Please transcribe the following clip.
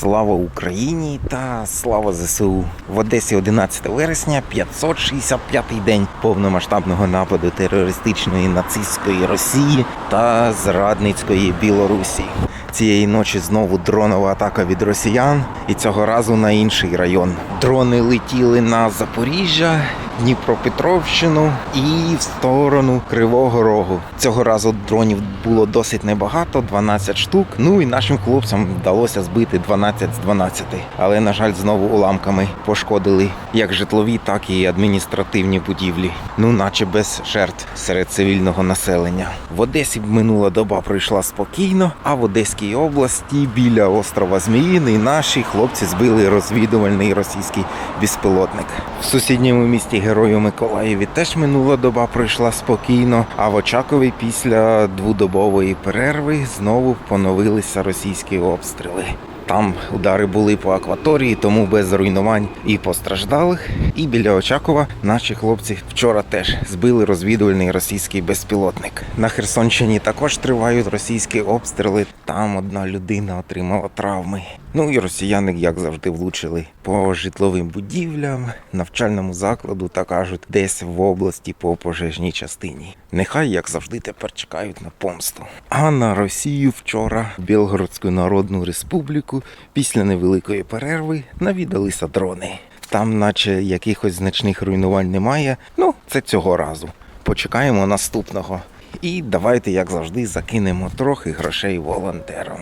Слава Україні та слава ЗСУ. В Одесі 11 вересня 565-й день повномасштабного нападу терористичної нацистської Росії та зрадницької Білорусі. Цієї ночі знову дронова атака від росіян, і цього разу на інший район. Дрони летіли на Запоріжжя, Дніпропетровщину і в сторону Кривого Рогу. Цього разу дронів було досить небагато 12 штук. Ну і нашим хлопцям вдалося збити 12 з 12. Але, на жаль, знову уламками пошкодили як житлові, так і адміністративні будівлі. Ну, наче без жертв серед цивільного населення. В Одесі минула доба пройшла спокійно, а в Одеській області біля острова Зміїний наші хлопці збили розвідувальний російський безпілотник. В сусідньому місті Герою Миколаєві теж минула доба пройшла спокійно. А в Очакові після дводобової перерви знову поновилися російські обстріли. Там удари були по акваторії, тому без руйнувань і постраждалих. І біля Очакова наші хлопці вчора теж збили розвідувальний російський безпілотник. На Херсонщині також тривають російські обстріли. Там одна людина отримала травми. Ну і росіяни, як завжди, влучили по житловим будівлям, навчальному закладу та кажуть, десь в області по пожежній частині. Нехай, як завжди, тепер чекають на помсту. А на Росію вчора, Білгородську Народну Республіку, після невеликої перерви навідалися дрони. Там, наче якихось значних руйнувань немає. Ну, це цього разу. Почекаємо наступного. І давайте, як завжди, закинемо трохи грошей волонтерам.